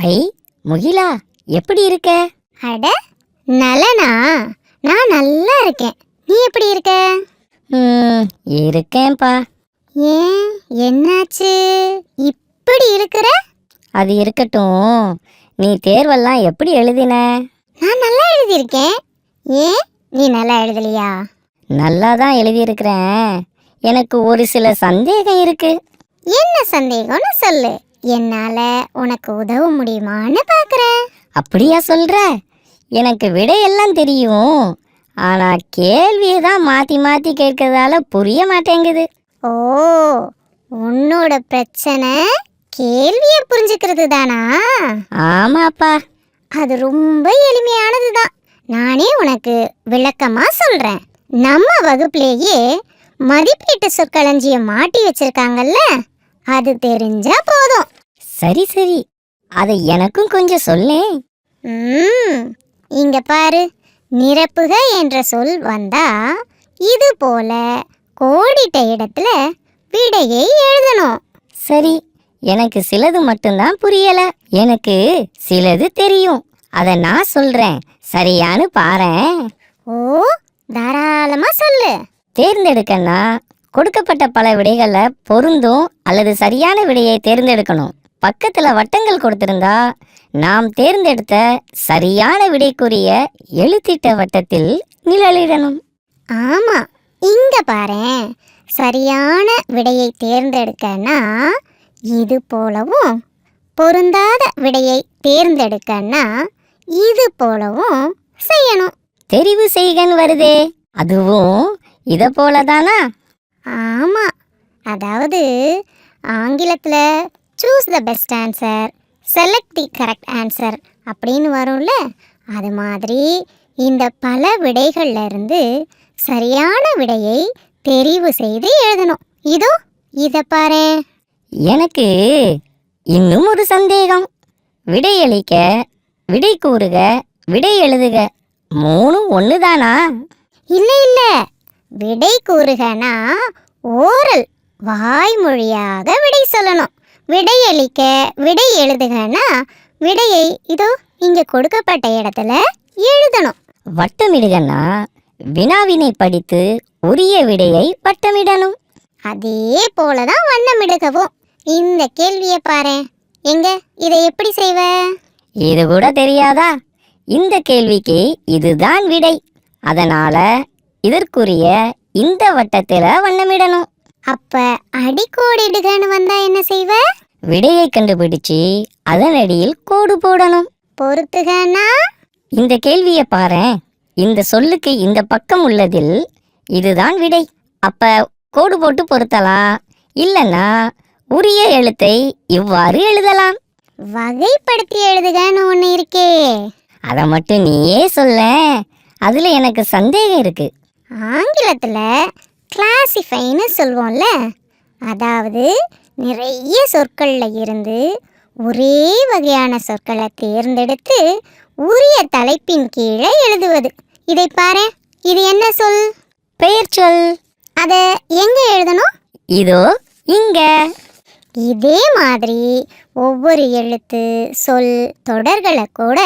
ஐ முகிலா எப்படி இருக்க? அட நலனா? நான் நல்லா இருக்கேன். நீ எப்படி இருக்க? ம், இருக்கேன்பா ஏன்? என்னாச்சு? இப்படி இருக்கிற? அது இருக்கட்டும். நீ தேர்வெல்லாம் எப்படி எழுதின? நான் நல்லா எழுதியிருக்கேன். ஏன் நீ நல்லா எழுதலையா? நல்லா தான் எழுதியிருக்கிறேன். எனக்கு ஒரு சில சந்தேகம் இருக்கு. என்ன சந்தேகம்னு சொல்லு. என்னால உனக்கு உதவ முடியுமான்னு பாக்குறேன். அப்படியா சொல்ற? எனக்கு விடையெல்லாம் தெரியும். ஆனா கேள்வியை தான் மாத்தி மாத்தி கேட்கறதால புரிய மாட்டேங்குது. ஓ உன்னோட பிரச்சனை கேள்வியை புரிஞ்சுக்கிறது தானா? ஆமாப்பா. அது ரொம்ப எளிமையானது தான் நானே உனக்கு விளக்கமா சொல்றேன். நம்ம வகுப்புலேயே மதிப்பீட்டு சொற்களஞ்சியம் மாட்டி வச்சிருக்காங்கல்ல? அது தெரிஞ்சா போதும். சரி சரி. அதை எனக்கும் கொஞ்சம் சொல்லேன் ம் இங்க பாரு. நிரப்புக என்ற சொல் வந்தா இது போல கோடிட்ட இடத்துல விடையை எழுதணும். சரி எனக்கு சிலது மட்டும்தான் புரியல. எனக்கு சிலது தெரியும். அத நான் சொல்றேன். சரியான்னு பாரேன். ஓ தாராளமா சொல்லு. தேர்ந்தெடுக்கன்னா கொடுக்கப்பட்ட பல விடைகள்ல பொருந்தும் அல்லது சரியான விடையை தேர்ந்தெடுக்கணும். பக்கத்துல வட்டங்கள் கொடுத்திருந்தா நாம் தேர்ந்தெடுத்த சரியான விடைக்குரிய எழுத்திட்ட வட்டத்தில் நிழலிடணும். ஆமா இங்க பாரேன் சரியான விடையை தேர்ந்தெடுக்கன்னா இது போலவும் பொருந்தாத விடையை தேர்ந்தெடுக்கன்னா இது போலவும் செய்யணும். தெரிவு செய்கன் வருதே. அதுவும் இத போலதானா? ஆமா. அதாவது ஆங்கிலத்தில் choose the best answer select the correct answer அப்படின்னு வரும்ல? அது மாதிரி இந்த பல விடைகள்ல இருந்து சரியான விடையை தெரிவு செய்து எழுதணும். இதோ இதை பாரு. எனக்கு இன்னும் ஒரு சந்தேகம். விடையளிக்க விடை கூறுக விடை எழுதுக மூணும் ஒண்ணுதானா? இல்லை இல்லை. விடை கூறுகனா ஓரல் வாய்மொழியாக விடை சொல்லணும். விடையளிக்க விடை எழுதுகனா விடையை இதோ இங்க கொடுக்கப்பட்ட இடத்துல எழுதணும். வட்டமிடுகன்னா வினாவினை படித்து உரிய விடையை வட்டமிடணும். அதே போலதான் வண்ணமிடுகவும். இந்த கேள்வியை பாரு. எங்க? இதை எப்படி செய்வ? இது கூட தெரியாதா? இந்த கேள்விக்கு இதுதான் விடை. அதனால இதற்குரிய இந்த வட்டத்தில வண்ணமிடணும். அப்ப அடிக்கோடிடுகன்னு வந்தா என்ன செய்வ? விடையை கண்டுபிடிச்சு அதன் அடியில் கோடு போடணும். பொறுத்துகனா இந்த கேள்வியை பாரேன். இந்த சொல்லுக்கு இந்த பக்கம் உள்ளதில் இதுதான் விடை. அப்ப கோடு போட்டு பொருத்தலாம். இல்லைன்னா உரிய எழுத்தை இவ்வாறு எழுதலாம். வகைப்படுத்தி எழுதுகன்னு ஒண்ணு இருக்கே. அதை மட்டும் நீயே சொல்ல. அதுல எனக்கு சந்தேகம் இருக்கு. ஆங்கிலத்துல கிளாசிஃபைன்னு சொல்வோம்ல. அதாவது நிறைய சொற்கள்ல இருந்து ஒரே வகையான சொற்களை தேர்ந்தெடுத்து உரிய தலைப்பின் கீழே எழுதுவது. இதை பாரு இது என்ன சொல்? பெயர் சொல். அதை எங்க எழுதணும்? இதோ இங்க. இதே மாதிரி ஒவ்வொரு எழுத்து சொல் தொடர்களை கூட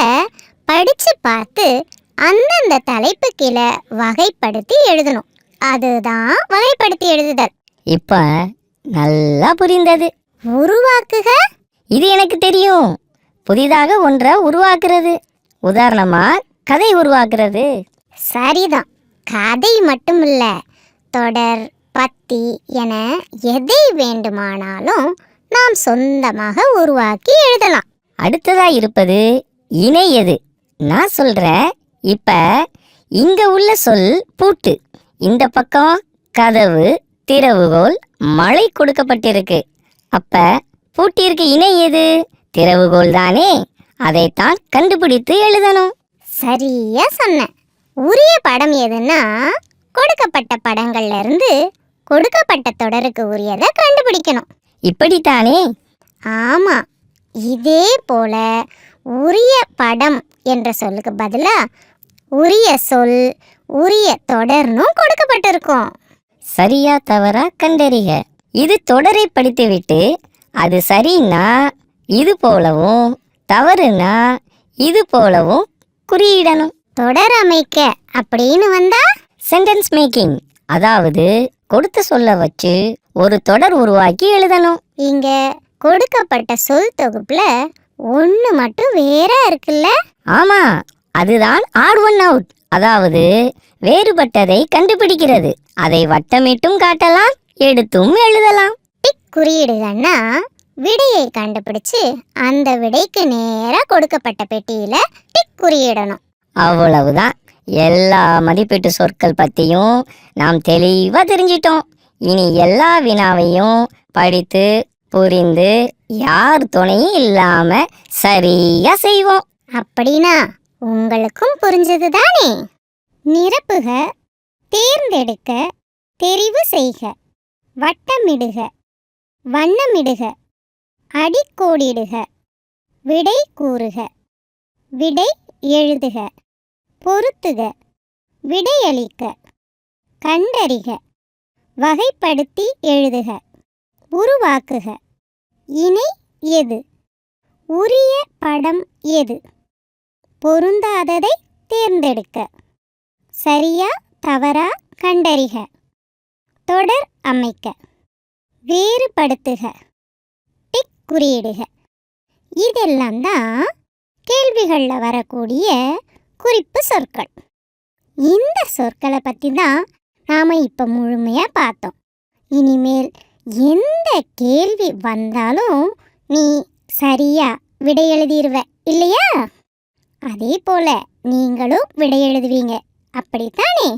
படிச்சு பார்த்து அந்தந்த தலைப்பு கீழே வகைப்படுத்தி எழுதணும். அதுதான் வகைப்படுத்தி எழுதுதல். இப்ப நல்லா புரிந்தது. உருவாக்குக. இது எனக்கு தெரியும். புதிதாக ஒன்றை உருவாக்குறது. உதாரணமா கதை உருவாக்குறது. சரிதான். கதை மட்டும் இல்ல தொடர் பத்தி என எதை வேண்டுமானாலும் நாம் சொந்தமாக உருவாக்கி எழுதலாம். அடுத்ததா இருப்பது இணையது நான் சொல்றேன் இப்ப இங்க உள்ள சொல் பூட்டு. இந்த பக்கம் கதவு திறவுகோல் மழை கொடுக்கப்பட்டிருக்கு. அப்ப பூட்டிற்கு இணை எது? திறவுகோல் தானே. அதைத்தான் கண்டுபிடித்து எழுதணும். சரியா சொன்ன. உரிய படம் எதுன்னா கொடுக்கப்பட்ட படங்கள்ல இருந்து கொடுக்கப்பட்ட தொடருக்கு உரியதை கண்டுபிடிக்கணும். இப்படித்தானே? ஆமா. இதே போல உரிய படம் என்ற சொல்லுக்கு பதிலா உரிய சொல் உரிய தொடர்னும் கொடுக்கப்பட்டிருக்கும். சரியா தவறா கண்டறிக. இது தொடரை படித்துவிட்டு அது சரின்னா இது போலவும் தவறுனா இது போலவும் குறியிடணும். தொடர் அமைக்க அப்படின்னு வந்தா? சென்டென்ஸ் மேக்கிங் அதாவது கொடுத்த சொல்ல வச்சு ஒரு தொடர் உருவாக்கி எழுதணும். இங்க கொடுக்கப்பட்ட சொல் தொகுப்புல ஒன்று மட்டும் வேற இருக்குல்ல? ஆமா அதுதான் ஆட் ஒன் அவுட் அதாவது வேறுபட்டதை கண்டுபிடிக்கிறது. அதை வட்டமிட்டும் காட்டலாம் எடுத்தும் எழுதலாம். டிக் குறியீடுகள்னா விடையை கண்டுபிடிச்சு அந்த விடைக்கு நேரா கொடுக்கப்பட்ட பெட்டியில டிக் குறியிடணும். அவ்வளவுதான். எல்லா மதிப்பீட்டு சொற்கள் பத்தியும் நாம் தெளிவா தெரிஞ்சிட்டோம். இனி எல்லா வினாவையும் படித்து புரிந்து யார் துணையும் இல்லாம சரியா செய்வோம். அப்படின்னா உங்களுக்கும் புரிஞ்சது தானே நிரப்புக தேர்ந்தெடுக்க தெரிவு செய்க வட்டமிடுக வண்ணமிடுக அடிக்கோடிடுக விடை கூறுக விடை எழுதுக பொருத்துக விடையளிக்க கண்டறிக வகைப்படுத்தி எழுதுக உருவாக்குக. இணை எது? உரிய படம் எது? பொருந்தாததை தேர்ந்தெடுக்க. சரியா தவறா கண்டறிக. தொடர் அமைக்க. வேறுபடுத்துக. டிக் குறியிடுக. இதெல்லாம் தான் கேள்விகளில் வரக்கூடிய குறிப்பு சொற்கள். இந்த சொற்களை பற்றி தான் நாம் இப்போ முழுமையாக பார்த்தோம். இனிமேல் எந்த கேள்வி வந்தாலும் நீ சரியா விடை எழுதிடுவ இல்லையா? அதே போல நீங்களும் விடை எழுதுவீங்க. அப்படித்தானே?